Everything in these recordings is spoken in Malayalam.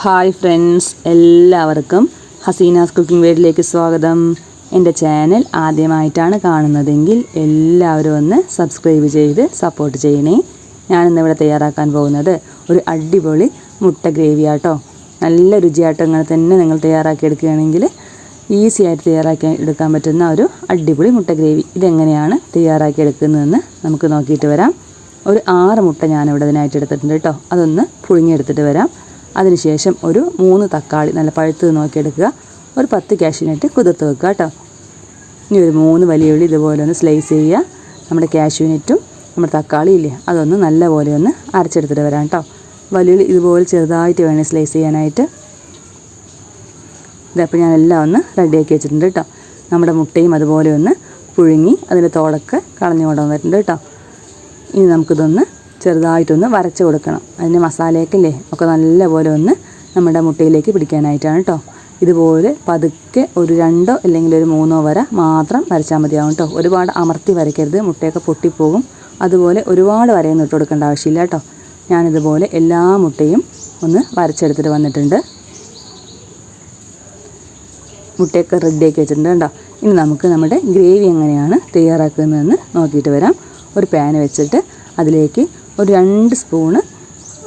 ഹായ് ഫ്രണ്ട്സ് എല്ലാവർക്കും ഹസീനാസ് കുക്കിംഗ് വേഡിലേക്ക് സ്വാഗതം. എന്റെ ചാനൽ ആദ്യമായിട്ടാണ് കാണുന്നതെങ്കിൽ എല്ലാവരും ഒന്ന് സബ്സ്ക്രൈബ് ചെയ്ത് സപ്പോർട്ട് ചെയ്യണേ. ഞാനിന്നിവിടെ തയ്യാറാക്കാൻ പോകുന്നത് ഒരു അടിപൊളി മുട്ട ഗ്രേവി ആട്ടോ. നല്ല രുചിയാട്ടോ ഇങ്ങനെ തന്നെ നിങ്ങൾ തയ്യാറാക്കി എടുക്കുകയാണെങ്കിൽ ഈസി ആയിട്ട് തയ്യാറാക്കി എടുക്കാൻ പറ്റുന്ന ഒരു അടിപൊളി മുട്ട ഗ്രേവി ഇതെങ്ങനെയാണ് തയ്യാറാക്കി എടുക്കുന്നതെന്ന് നമുക്ക് നോക്കിയിട്ട് വരാം. ഒരു ആറ് മുട്ട ഞാനിവിടെ ഇതിനായിട്ട് എടുത്തിട്ടുണ്ട് കേട്ടോ. അതൊന്ന് പുഴുങ്ങിയെടുത്തിട്ട് വരാം. അതിനുശേഷം ഒരു മൂന്ന് തക്കാളി നല്ല പഴുത്ത് നോക്കിയെടുക്കുക. ഒരു പത്ത് കാഷ്യൂനട്ട് കുതിർത്ത് വെക്കുക കേട്ടോ. ഇനി ഒരു മൂന്ന് വലിയ ഉള്ളി ഇതുപോലെ ഒന്ന് സ്ലൈസ് ചെയ്യുക. നമ്മുടെ കാഷ്യൂനറ്റും നമ്മുടെ തക്കാളി ഇല്ലേ അതൊന്ന് നല്ലപോലെ ഒന്ന് അരച്ചെടുത്തിട്ട് വരാം കേട്ടോ. വലിയ ഉള്ളി ഇതുപോലെ ചെറുതായിട്ട് വേണം സ്ലൈസ് ചെയ്യാനായിട്ട്. ഇതപ്പോൾ ഞാൻ എല്ലാം ഒന്ന് റെഡിയാക്കി വെച്ചിട്ടുണ്ട് കേട്ടോ. നമ്മുടെ മുട്ടയും അതുപോലെ ഒന്ന് പുഴുങ്ങി അതിന്റെ തോടൊക്കെ കളഞ്ഞു കൊണ്ടുവന്നിട്ടുണ്ട് കേട്ടോ. ഇനി നമുക്കിതൊന്ന് ചെറുതായിട്ടൊന്ന് വരച്ച് കൊടുക്കണം. അതിന്റെ മസാലയൊക്കെ ഇല്ലേ ഒക്കെ നല്ലപോലെ ഒന്ന് നമ്മുടെ മുട്ടയിലേക്ക് പിടിക്കാനായിട്ടാണ് കേട്ടോ ഇതുപോലെ പതുക്കെ ഒരു രണ്ടോ അല്ലെങ്കിൽ ഒരു മൂന്നോ വര മാത്രം വരച്ചാൽ മതിയാവും കേട്ടോ ഒരുപാട് അമർത്തി വരയ്ക്കരുത്. മുട്ടയൊക്കെ പൊട്ടിപ്പോകും. അതുപോലെ ഒരുപാട് വരയൊന്നും ഇട്ട് കൊടുക്കേണ്ട ആവശ്യമില്ല കേട്ടോ ഞാനിതുപോലെ എല്ലാ മുട്ടയും ഒന്ന് വരച്ചെടുത്തിട്ട് വന്നിട്ടുണ്ട്. മുട്ടയൊക്കെ റെഡിയാക്കി വെച്ചിട്ടുണ്ട് കേട്ടോ ഇനി നമുക്ക് നമ്മുടെ ഗ്രേവി എങ്ങനെയാണ് തയ്യാറാക്കുന്നതെന്ന് നോക്കിയിട്ട് വരാം. ഒരു പാൻ വെച്ചിട്ട് അതിലേക്ക് ഒരു രണ്ട് സ്പൂണ്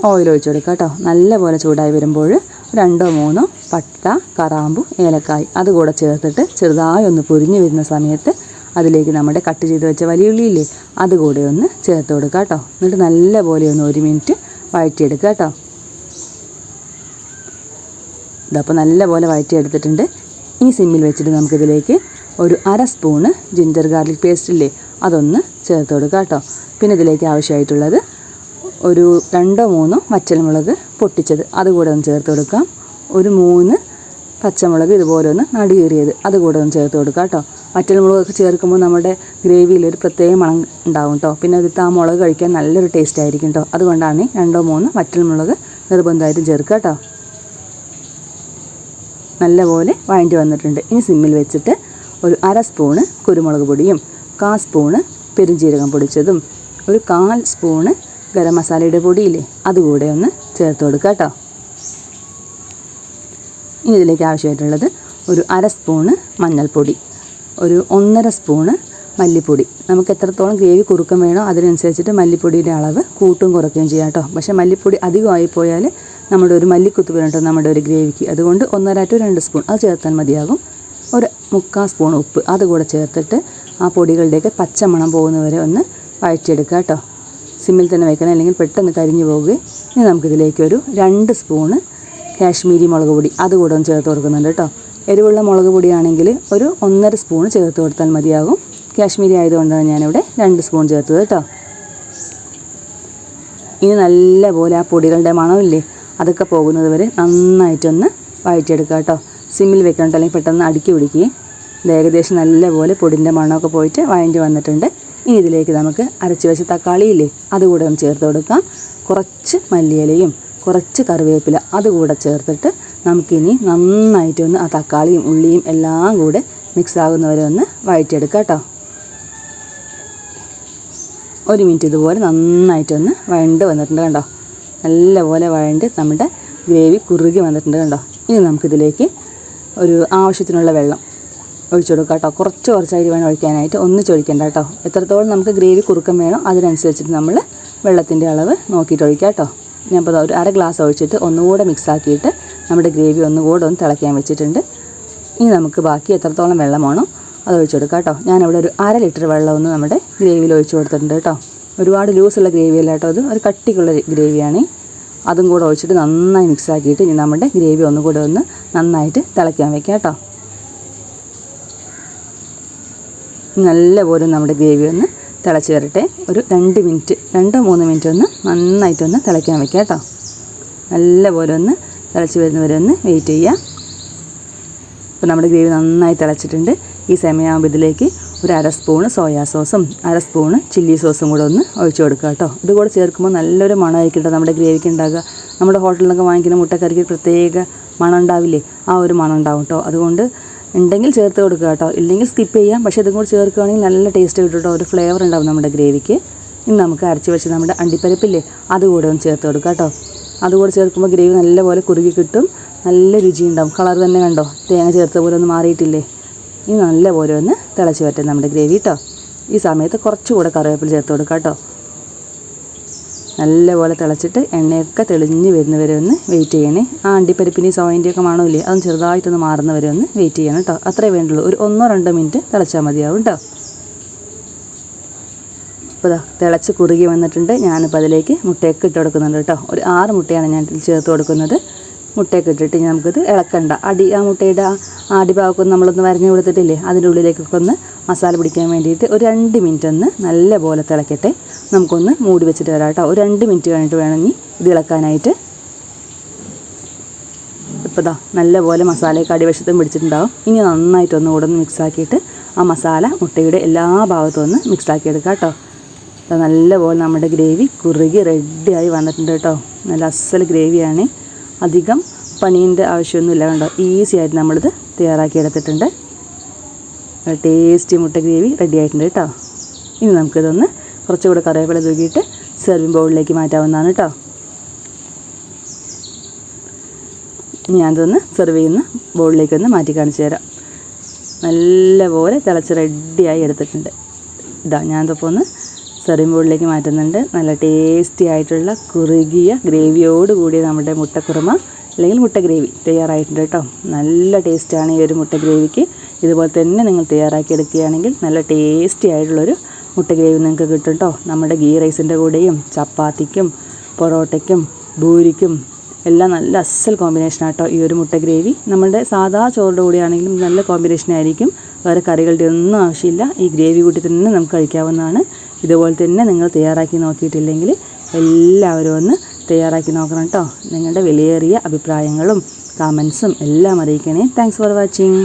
ഓയിൽ ഒഴിച്ചു കൊടുക്കുക കേട്ടോ. നല്ലപോലെ ചൂടായി വരുമ്പോൾ രണ്ടോ മൂന്നോ പട്ട കറാമ്പു ഏലക്കായ് അതുകൂടെ ചേർത്തിട്ട് ചെറുതായി ഒന്ന് പൊരിഞ്ഞു വരുന്ന സമയത്ത് അതിലേക്ക് നമ്മുടെ കട്ട് ചെയ്ത് വെച്ച വലിയ ഉള്ളിയില്ലേ അതുകൂടെ ഒന്ന് ചേർത്ത് കൊടുക്കുക കേട്ടോ. എന്നിട്ട് നല്ലപോലെ ഒന്ന് ഒരു മിനിറ്റ് വഴറ്റിയെടുക്കുക കേട്ടോ. ഇതപ്പോൾ നല്ലപോലെ വഴറ്റിയെടുത്തിട്ടുണ്ട്. ഇനി സിമ്മിൽ വെച്ചിട്ട് നമുക്കിതിലേക്ക് ഒരു അര സ്പൂണ് ജിഞ്ചർ ഗാർലിക് പേസ്റ്റ് ഇല്ലേ അതൊന്ന് ചേർത്ത് കൊടുക്കുക കേട്ടോ. പിന്നെ ഇതിലേക്ക് ആവശ്യമായിട്ടുള്ളത് ഒരു രണ്ടോ മൂന്നോ വറ്റൽമുളക് പൊട്ടിച്ചത്. അതുകൂടെ ഒന്ന് ചേർത്ത് കൊടുക്കാം. ഒരു മൂന്ന് പച്ചമുളക് ഇതുപോലെ ഒന്ന് നടുകീറിയത്. അതുകൂടെ ഒന്ന് ചേർത്ത് കൊടുക്കാം കേട്ടോ. വറ്റൽമുളകൊക്കെ ചേർക്കുമ്പോൾ നമ്മുടെ ഗ്രേവിയിൽ ഒരു പ്രത്യേക മണം ഉണ്ടാവും കേട്ടോ. പിന്നെ അതിൽ ആ മുളക് കഴിക്കാൻ നല്ലൊരു ടേസ്റ്റ് ആയിരിക്കും കേട്ടോ. അതുകൊണ്ടാണ് രണ്ടോ മൂന്ന് വറ്റൽമുളക് നിർബന്ധമായിട്ടും ചേർക്കുക കേട്ടോ. നല്ലപോലെ വഴണ്ടി വന്നിട്ടുണ്ട്. ഇനി സിമ്മിൽ വെച്ചിട്ട് ഒരു അര സ്പൂണ് കുരുമുളക് പൊടിയും കാ സ്പൂണ് പെരുംജീരകം പൊടിച്ചതും ഒരു കാൽ സ്പൂണ് ഗരം മസാലയുടെ പൊടിയില്ലേ അതുകൂടെ ഒന്ന് ചേർത്ത് കൊടുക്കുക കേട്ടോ. ഇനി ഇതിലേക്ക് ആവശ്യമായിട്ടുള്ളത് ഒരു അര സ്പൂണ് മഞ്ഞൾപ്പൊടി ഒരു ഒന്നര സ്പൂണ് മല്ലിപ്പൊടി. നമുക്ക് എത്രത്തോളം ഗ്രേവി കുറുക്കം വേണോ അതിനനുസരിച്ചിട്ട് മല്ലിപ്പൊടിയുടെ അളവ് കൂട്ടും കുറയ്ക്കുകയും ചെയ്യാം കേട്ടോ. പക്ഷേ മല്ലിപ്പൊടി അധികമായി പോയാൽ നമ്മുടെ ഒരു മല്ലിക്കുത്ത് വരണ്ടോ നമ്മുടെ ഒരു ഗ്രേവിക്ക്. അതുകൊണ്ട് ഒന്നര ടു രണ്ട് സ്പൂൺ അത് ചേർത്താൽ മതിയാകും. ഒരു മുക്കാൽ സ്പൂൺ ഉപ്പ് അതുകൂടെ ചേർത്തിട്ട് ആ പൊടികളുടെയൊക്കെ പച്ചമണം പോകുന്നവരെ ഒന്ന് വഴറ്റിയെടുക്കുക കേട്ടോ. സിമ്മിൽ തന്നെ വയ്ക്കണം അല്ലെങ്കിൽ പെട്ടെന്ന് കരിഞ്ഞു പോകുകയും ഇനി നമുക്കിതിലേക്ക് ഒരു രണ്ട് സ്പൂണ് കാശ്മീരി മുളക് പൊടി. അതുകൂടെ ഒന്ന് ചേർത്ത് കൊടുക്കുന്നുണ്ട് കേട്ടോ. എരിവുള്ള മുളക് പൊടിയാണെങ്കിൽ ഒരു ഒന്നര സ്പൂൺ ചേർത്ത് കൊടുത്താൽ മതിയാകും. കാശ്മീരി ആയതുകൊണ്ടാണ് ഞാനിവിടെ രണ്ട് സ്പൂൺ ചേർത്തത് കേട്ടോ. ഇനി നല്ലപോലെ ആ പൊടികളുടെ മണമില്ലേ അതൊക്കെ പോകുന്നത് വരെ നന്നായിട്ടൊന്ന് വഴറ്റിയെടുക്കുക കേട്ടോ. സിമ്മിൽ വെക്കണം അല്ലെങ്കിൽ പെട്ടെന്ന് അടുക്കി പിടിക്കുകയും ഇത് ഏകദേശം നല്ലപോലെ പൊടിന്റെ മണമൊക്കെ പോയിട്ട് വഴണ്ടി വന്നിട്ടുണ്ട്. ഇനി ഇതിലേക്ക് നമുക്ക് അരച്ച് വെച്ച തക്കാളിയില്ലേ അതുകൂടെ ഒന്ന് ചേർത്ത് കൊടുക്കാം. കുറച്ച് മല്ലിയിലയും കുറച്ച് കറിവേപ്പില അതുകൂടെ ചേർത്തിട്ട് നമുക്കിനി നന്നായിട്ട് ഒന്ന് ആ തക്കാളിയും ഉള്ളിയും എല്ലാം കൂടെ മിക്സ് ആകുന്നവരെ ഒന്ന് വഴറ്റിയെടുക്കാം കേട്ടോ. ഒരു മിനിറ്റ് ഇതുപോലെ നന്നായിട്ടൊന്ന് വഴണ്ട് വന്നിട്ടുണ്ട് കണ്ടോ? നല്ലപോലെ വഴണ്ട് നമ്മുടെ ഗ്രേവി കുറുകി വന്നിട്ടുണ്ട് കണ്ടോ? ഇനി നമുക്കിതിലേക്ക് ഒരു ആവശ്യത്തിനുള്ള വെള്ളം ഒഴിച്ചു കൊടുക്കുക കേട്ടോ. കുറച്ച് കുറച്ച് അരി വേണം ഒഴിക്കാനായിട്ട്. ഒന്ന് ഒഴിക്കണ്ട കേട്ടോ. എത്രത്തോളം നമുക്ക് ഗ്രേവി കുറുക്കം വേണോ അതിനനുസരിച്ചിട്ട് നമ്മൾ വെള്ളത്തിന്റെ അളവ് നോക്കിയിട്ട് ഒഴിക്കാം കേട്ടോ. ഞാനിപ്പോൾ ഒരു അര ഗ്ലാസ് ഒഴിച്ചിട്ട് ഒന്നുകൂടെ മിക്സ് ആക്കിയിട്ട് നമ്മുടെ ഗ്രേവി ഒന്നുകൂടെ ഒന്ന് തിളയ്ക്കാൻ വെച്ചിട്ടുണ്ട്. ഇനി നമുക്ക് ബാക്കി എത്രത്തോളം വെള്ളം വേണോ അത് ഒഴിച്ചു കൊടുക്കാം കേട്ടോ. ഞാനിവിടെ ഒരു അര ലിറ്റർ വെള്ളം ഒന്ന് നമ്മുടെ ഗ്രേവിയിൽ ഒഴിച്ചു കൊടുത്തിട്ടുണ്ട് കേട്ടോ. ഒരുപാട് ലൂസുള്ള ഗ്രേവി അല്ല കേട്ടോ അത്. ഒരു കട്ടിക്കുള്ള ഗ്രേവിയാണ്. അതും കൂടെ ഒഴിച്ചിട്ട് നന്നായി മിക്സ് ആക്കിയിട്ട് ഇനി നമ്മുടെ ഗ്രേവി ഒന്നുകൂടെ ഒന്ന് നന്നായിട്ട് തിളയ്ക്കാൻ വെക്കാം കേട്ടോ. നല്ലപോലെ നമ്മുടെ ഗ്രേവി ഒന്ന് തിളച്ച് വരട്ടെ. ഒരു രണ്ട് മിനിറ്റ് രണ്ടോ മൂന്ന് മിനിറ്റ് ഒന്ന് നന്നായിട്ടൊന്ന് തിളയ്ക്കാൻ വെക്കാം കേട്ടോ. നല്ലപോലെ ഒന്ന് തിളച്ച് വരുന്നവരെ ഒന്ന് വെയിറ്റ് ചെയ്യുക അപ്പോൾ നമ്മുടെ ഗ്രേവി നന്നായി തിളച്ചിട്ടുണ്ട്. ഈ സമയമാകുമ്പോൾ ഇതിലേക്ക് ഒരു അര സ്പൂണ് സോയാ സോസും അര സ്പൂണ് ചില്ലി സോസും കൂടെ ഒന്ന് ഒഴിച്ചു കൊടുക്കുക കേട്ടോ. ഇത് കൂടെ ചേർക്കുമ്പോൾ നല്ലൊരു മണമായിരിക്കും കേട്ടോ നമ്മുടെ ഗ്രേവിക്ക് ഉണ്ടാകുക. നമ്മുടെ ഹോട്ടലിലൊക്കെ വാങ്ങിക്കുന്ന മുട്ടക്കറിക്ക് പ്രത്യേക മണം ഉണ്ടാവില്ലേ? ആ ഒരു മണം ഉണ്ടാവും കേട്ടോ. അതുകൊണ്ട് ഉണ്ടെങ്കിൽ ചേർത്ത് കൊടുക്കുക കേട്ടോ. ഇല്ലെങ്കിൽ സ്കിപ്പ് ചെയ്യാം. പക്ഷേ ഇതും കൂടി ചേർക്കുകയാണെങ്കിൽ നല്ല ടേസ്റ്റ് കിട്ടും കേട്ടോ. ഒരു ഫ്ലേവർ ഉണ്ടാവും നമ്മുടെ ഗ്രേവിക്ക്. ഇനി നമുക്ക് അരച്ച് വെച്ച് നമ്മുടെ അണ്ടിപ്പരിപ്പില്ലേ അതുകൂടെ ഒന്ന് ചേർത്ത് കൊടുക്കുക കേട്ടോ. അതുകൂടെ ചേർക്കുമ്പോൾ ഗ്രേവി നല്ലപോലെ കുറുകി കിട്ടും. നല്ല രുചി ഉണ്ടാവും. കളർ തന്നെ കണ്ടോ? തേങ്ങ ചേർത്ത പോലെ ഒന്ന് മാറിയിട്ടില്ലേ? ഇനി നല്ലപോലെ ഒന്ന് തിളച്ച് പറ്റും നമ്മുടെ ഗ്രേവി കേട്ടോ. ഈ സമയത്ത് കുറച്ചുകൂടെ കറിവേപ്പില ചേർത്ത് കൊടുക്കാം കേട്ടോ. നല്ലപോലെ തിളച്ചിട്ട് എണ്ണയൊക്കെ തെളിഞ്ഞ് വരുന്നവരെ ഒന്ന് വെയിറ്റ് ചെയ്യണേ. ആ അണ്ടിപ്പരിപ്പിന്റെയും സോയിന്റെയൊക്കെ മണമില്ലേ അതൊന്ന് ചെറുതായിട്ടൊന്ന് മാറുന്നവരെ ഒന്ന് വെയിറ്റ് ചെയ്യണം കേട്ടോ അത്രേ വേണ്ടുള്ളൂ. ഒരു ഒന്നോ രണ്ടോ മിനിറ്റ് തിളച്ചാൽ മതിയാവും കേട്ടോ ഇപ്പോൾ തിളച്ച് കുറുകി വന്നിട്ടുണ്ട്. ഞാനിപ്പോൾ അതിലേക്ക് മുട്ടയൊക്കെ ഇട്ട് കൊടുക്കുന്നുണ്ട് കേട്ടോ ഒരു ആറ് മുട്ടയാണ് ഞാൻ ചേർത്ത് കൊടുക്കുന്നത്. മുട്ടയൊക്കെ ഇട്ടിട്ട് നമുക്കിത് ഇളക്കണ്ട. അടി ആ മുട്ടയുടെ ആ അടിഭാഗമൊക്കെ ഒന്ന് നമ്മളൊന്ന് വരഞ്ഞു കൊടുത്തിട്ടില്ലേ? അതിന്റെ ഉള്ളിലേക്കൊക്കെ ഒന്ന് മസാല പിടിക്കാൻ വേണ്ടിയിട്ട് ഒരു രണ്ട് മിനിറ്റ് ഒന്ന് നല്ല പോലെ തിളക്കട്ടെ. നമുക്കൊന്ന് മൂടി വെച്ചിട്ട് വരാം കേട്ടോ. ഒരു രണ്ട് മിനിറ്റ് കഴിഞ്ഞിട്ട് വേണമെങ്കിൽ ഇത് ഇളക്കാനായിട്ട്. ഇപ്പോൾ ദാ നല്ലപോലെ മസാലയൊക്കെ അടിവശത്തും പിടിച്ചിട്ടുണ്ടാവും. ഇനി നന്നായിട്ടൊന്ന് കൂടെ ഒന്ന് മിക്സാക്കിയിട്ട് ആ മസാല മുട്ടയുടെ എല്ലാ ഭാഗത്തും ഒന്ന് മിക്സ് ആക്കി എടുക്കാം കേട്ടോ നല്ലപോലെ നമ്മുടെ ഗ്രേവി കുറുകി റെഡിയായി വന്നിട്ടുണ്ട് കേട്ടോ. നല്ല അസൽ ഗ്രേവിയാണ്. അധികം പണീന്റെ ആവശ്യമൊന്നുമില്ല കണ്ടോ? ഈസി ആയിട്ട് നമ്മളിത് തയ്യാറാക്കി എടുത്തിട്ടുണ്ട് ടേസ്റ്റി മുട്ട ഗ്രേവി റെഡി ആയിട്ടുണ്ട് കേട്ടോ. ഇനി നമുക്കിതൊന്ന് കുറച്ചുകൂടെ കറിവേപ്പില തൂക്കിയിട്ട് സെർവിങ് ബൗളിലേക്ക് മാറ്റാവുന്നതാണ് കേട്ടോ. ഞാനിതൊന്ന് സെർവ് ചെയ്യുന്ന ബൗളിലേക്ക് ഒന്ന് മാറ്റി കാണിച്ചു തരാം. നല്ലപോലെ തിളച്ച് റെഡിയായി എടുത്തിട്ടുണ്ട്. ഇതാ ഞാനിതിപ്പോൾ ഒന്ന് സെർവിങ് ബോളിലേക്ക് മാറ്റുന്നുണ്ട്. നല്ല ടേസ്റ്റി ആയിട്ടുള്ള കുറുകിയ ഗ്രേവിയോട് കൂടിയ നമ്മുടെ മുട്ടക്കുറുമ അല്ലെങ്കിൽ മുട്ട ഗ്രേവി തയ്യാറായിട്ടുണ്ട് കേട്ടോ. നല്ല ടേസ്റ്റാണ് ഈ ഒരു മുട്ട ഗ്രേവിക്ക്. ഇതുപോലെ തന്നെ നിങ്ങൾ തയ്യാറാക്കി എടുക്കുകയാണെങ്കിൽ നല്ല ടേസ്റ്റി ആയിട്ടുള്ളൊരു മുട്ട ഗ്രേവി നിങ്ങൾക്ക് കിട്ടും കേട്ടോ. നമ്മുടെ ഗീ റൈസിന്റെ കൂടെയും ചപ്പാത്തിക്കും പൊറോട്ടയ്ക്കും ഭൂരിക്കും എല്ലാം നല്ല അസൽ കോമ്പിനേഷനാണ് കേട്ടോ ഈ ഒരു മുട്ട ഗ്രേവി. നമ്മുടെ സാധാ ചോറിന്റെ കൂടെയാണെങ്കിലും നല്ല കോമ്പിനേഷൻ ആയിരിക്കും. വേറെ കറികളുടെ ഒന്നും ആവശ്യമില്ല. ഈ ഗ്രേവി കൂട്ടി തന്നെ നമുക്ക് കഴിക്കാവുന്നതാണ്. ഇതുപോലെ തന്നെ നിങ്ങൾ തയ്യാറാക്കി നോക്കിയിട്ടില്ലെങ്കിൽ എല്ലാവരും ഒന്ന് തയ്യാറാക്കി നോക്കണം കേട്ടോ നിങ്ങളുടെ വിലയേറിയ അഭിപ്രായങ്ങളും കമൻസും എല്ലാം അറിയിക്കണേ. Thanks for watching